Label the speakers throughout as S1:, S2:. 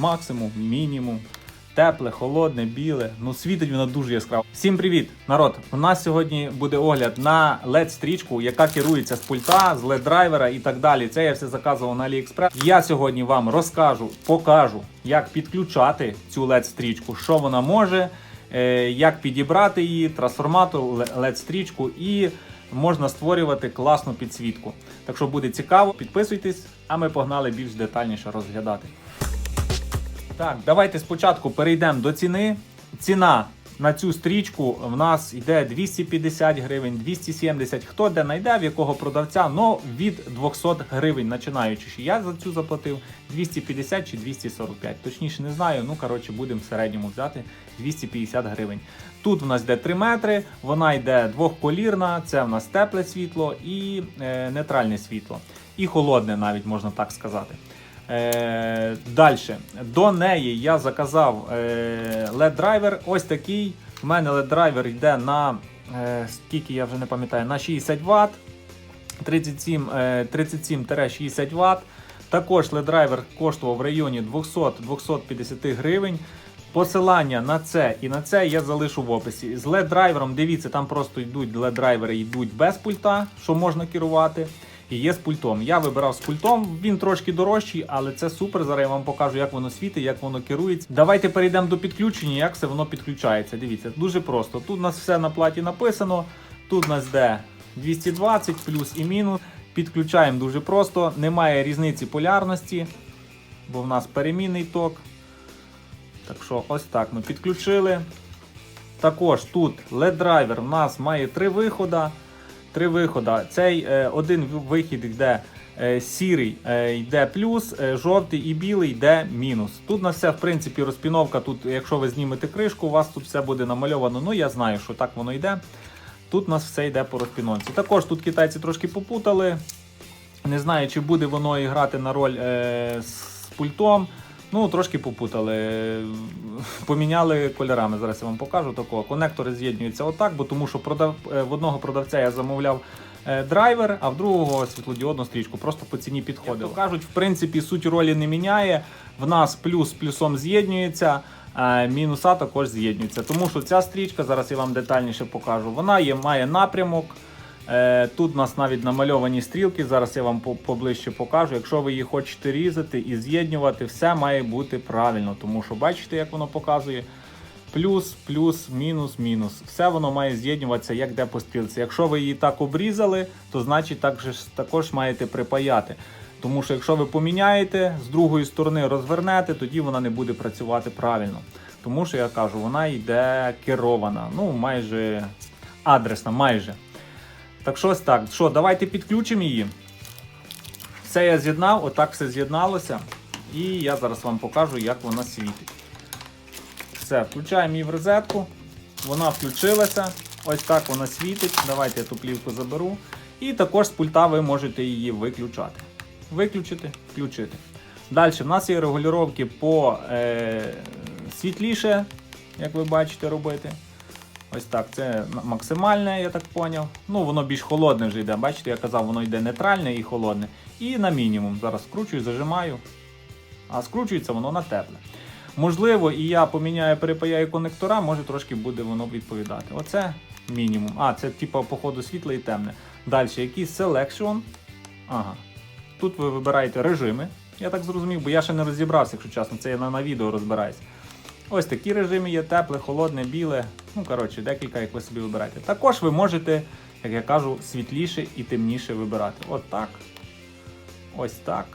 S1: максимум, мінімум. Тепле, холодне, біле. Ну світить воно дуже яскраво. Всім привіт, народ! У нас сьогодні буде огляд на led стрічку, яка керується з пульта, з led драйвера і так далі. Це я все заказував на AliExpress. Я сьогодні вам розкажу, покажу, як підключати цю led стрічку, що вона може, е, як підібрати її, трансформатор, led стрічку і можна створювати класну підсвітку. Так що буде цікаво, підписуйтесь, а ми погнали більш детальніше розглядати. Так, давайте спочатку перейдемо до ціни. Ціна на цю стрічку в нас йде 250 гривень, 270. Хто де знайде, в якого продавця, но від 200 гривень починаючи. Я за цю заплатив 250 чи 245. Точніше не знаю. Ну коротше, будемо в середньому взяти 250 гривень. Тут в нас йде 3 метри, вона йде двохколірна, це в нас тепле світло і е, нейтральне світло. І холодне, навіть можна так сказати. Е, Далі. До неї я заказав е, LED драйвер. Ось такий. У мене LED драйвер йде на е, скільки я вже не пам'ятаю, на 60 Вт. 37, е, 37-60 Вт. Також LED драйвер коштував в районі 200-250 гривень. Посилання на це і на це я залишу в описі. З LED драйвером, дивіться, там просто йдуть LED драйвери йдуть без пульта, що можна керувати. І є з пультом. Я вибирав з пультом, він трошки дорожчий, але це супер. Зараз я вам покажу, як воно світить, як воно керується. Давайте перейдемо до підключення, як все воно підключається. Дивіться, дуже просто. Тут у нас все на платі написано. Тут у нас йде 220 плюс і мінус. Підключаємо дуже просто, немає різниці полярності, бо в нас перемінний ток. Так що, ось так ми підключили. Також тут LED драйвер у нас має три виходи. Три виходи. Цей е, один вихід йде е, сірий, е, йде плюс, жовтий і білий йде мінус. Тут на все, в принципі, розпіновка. Тут, якщо ви знімете кришку, у вас тут все буде намальовано. Ну, я знаю, що так воно йде. Тут у нас все йде по розпіновці. Також тут китайці трошки попутали. Не знаю, чи буде воно і на роль е, з пультом. Ну, трошки попутали. Поміняли кольорами. Зараз я вам покажу такого. Конектори з'єднуються отак, бо тому що продав, е, в одного продавця я замовляв е, драйвер, а в другого світлодіодну стрічку. Просто по ціні підходило. Як то кажуть, в принципі, суть ролі не міняє. В нас плюс з плюсом з'єднується. а Мінуса також з'єднуються, тому що ця стрічка, зараз я вам детальніше покажу. Вона є, має напрямок. Е, Тут у нас навіть намальовані стрілки. Зараз я вам поближче покажу. Якщо ви її хочете різати і з'єднувати, все має бути правильно, тому що бачите, як воно показує. Плюс, плюс, мінус, мінус. Все воно має з'єднуватися як де по стрілці. Якщо ви її так обрізали, то значить так же також маєте припаяти. Тому що якщо ви поміняєте, з другої сторони розвернете, тоді вона не буде працювати правильно. Тому що я кажу, вона йде керована, ну майже адресна, майже. Так що ось так. Що, давайте підключимо її. Все я з'єднав, отак все з'єдналося. І я зараз вам покажу, як вона світить. Все, включаємо її в розетку. Вона включилася. Ось так вона світить. Давайте я ту плівку заберу. І також з пульта ви можете її виключати. Виключити, включити. Далі в нас є регулювання по е, світліше, як ви бачите, робити. Ось так, це максимальне, я так поняв. Ну, воно більш холодне вже йде. Бачите, я казав, воно йде нейтральне і холодне. І на мінімум. Зараз скручую, зажимаю. А скручується воно на тепле. Можливо, і я поміняю, перепаяю конектора, може трошки буде воно відповідати. Оце мінімум. А, це типу по ходу світле і темне. Далі, якийсь selection. Ага. Тут ви вибираєте режими. Я так зрозумів, бо я ще не розібрався, якщо чесно, це я на, на відео розбираюся. Ось такі режими є: тепле, холодне, біле. Ну, коротше, декілька, як ви собі вибираєте. Також ви можете, як я кажу, світліше і темніше вибирати. От так. Ось так.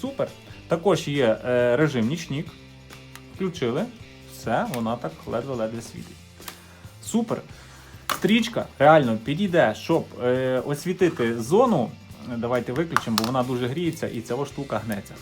S1: Супер. Також є е, режим нічник. Включили. Все, вона так ледве-ледве світить. Супер. Стрічка реально підійде, щоб е, освітити зону. Давайте виключимо, бо вона дуже гріється і ця штука гнеться.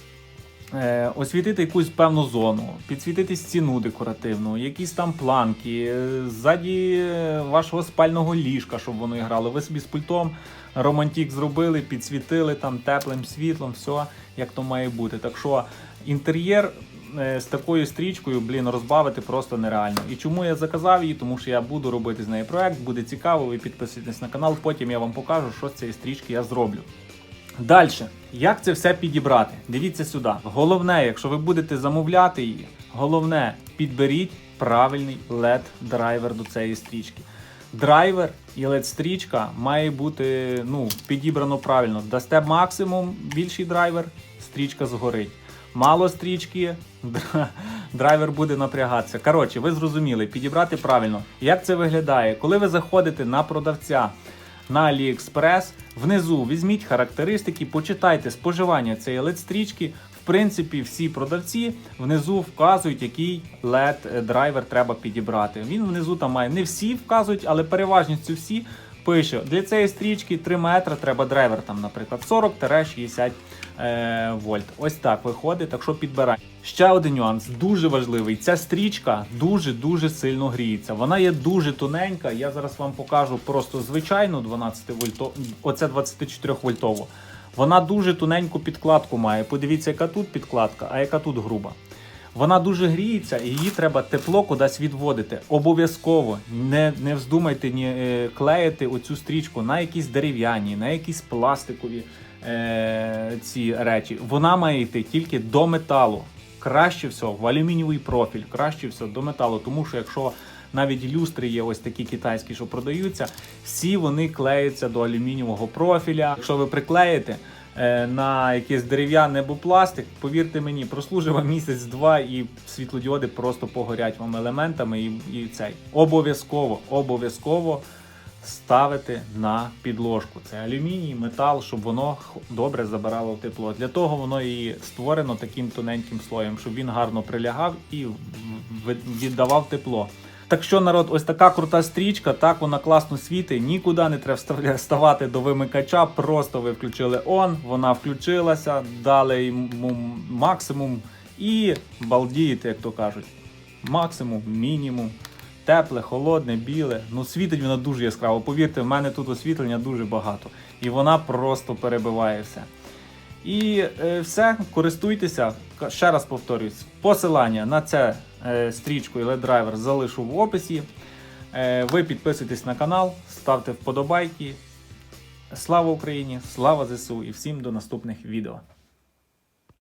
S1: Е, освітити якусь певну зону, підсвітити стіну декоративну, якісь там планки, е, ззаді вашого спального ліжка, щоб воно грало. Ви собі з пультом романтик зробили, підсвітили там теплим світлом, все як то має бути. Так що інтер'єр е, з такою стрічкою, блін, розбавити просто нереально. І чому я заказав її? Тому що я буду робити з нею проект, буде цікаво, ви підписуйтесь на канал, потім я вам покажу, що з цієї стрічки я зроблю. Далі, як це все підібрати? Дивіться сюди. Головне, якщо ви будете замовляти її, головне підберіть правильний LED драйвер до цієї стрічки. Драйвер і LED стрічка має бути ну, підібрано правильно. Дасте максимум більший драйвер, стрічка згорить. Мало стрічки, драйвер буде напрягатися. Коротше, ви зрозуміли, підібрати правильно. Як це виглядає? Коли ви заходите на продавця на AliExpress, внизу візьміть характеристики, почитайте споживання цієї LED-стрічки. В принципі, всі продавці внизу вказують, який LED драйвер треба підібрати. Він внизу там має не всі вказують, але переважністю всі пише для цієї стрічки 3 метри треба драйвер, там, наприклад, 40-60 е, вольт. Ось так виходить, так що підбирай. Ще один нюанс, дуже важливий. Ця стрічка дуже-дуже сильно гріється. Вона є дуже тоненька. Я зараз вам покажу просто звичайну 12 вольтову, оце 24 вольтову. Вона дуже тоненьку підкладку має. Подивіться, яка тут підкладка, а яка тут груба. Вона дуже гріється, і її треба тепло кудись відводити. Обов'язково не, не вздумайте ні, е, клеїти оцю стрічку на якісь дерев'яні, на якісь пластикові е, ці речі. Вона має йти тільки до металу. Краще всього в алюмінієвий профіль, краще всього до металу. Тому що якщо навіть люстри є ось такі китайські, що продаються, всі вони клеються до алюмінієвого профіля. Якщо ви приклеїте на якийсь дерев'яний або пластик, повірте мені, прослужить вам місяць-два і світлодіоди просто погорять вам елементами і, і цей. Обов'язково, обов'язково ставити на підложку. Це алюміній, метал, щоб воно добре забирало тепло. Для того воно і створено таким тоненьким слоєм, щоб він гарно прилягав і віддавав тепло. Так що, народ, ось така крута стрічка, так вона класно світить, нікуди не треба ставати до вимикача, просто ви включили он, вона включилася, дали йому максимум і балдієте, як то кажуть. Максимум, мінімум. Тепле, холодне, біле. Ну, світить вона дуже яскраво. Повірте, в мене тут освітлення дуже багато. І вона просто перебиває все. І е, все, користуйтеся. Ще раз повторюсь, посилання на це е, стрічку і LED драйвер залишу в описі. Е, ви підписуйтесь на канал, ставте вподобайки. Слава Україні! Слава ЗСУ і всім до наступних відео.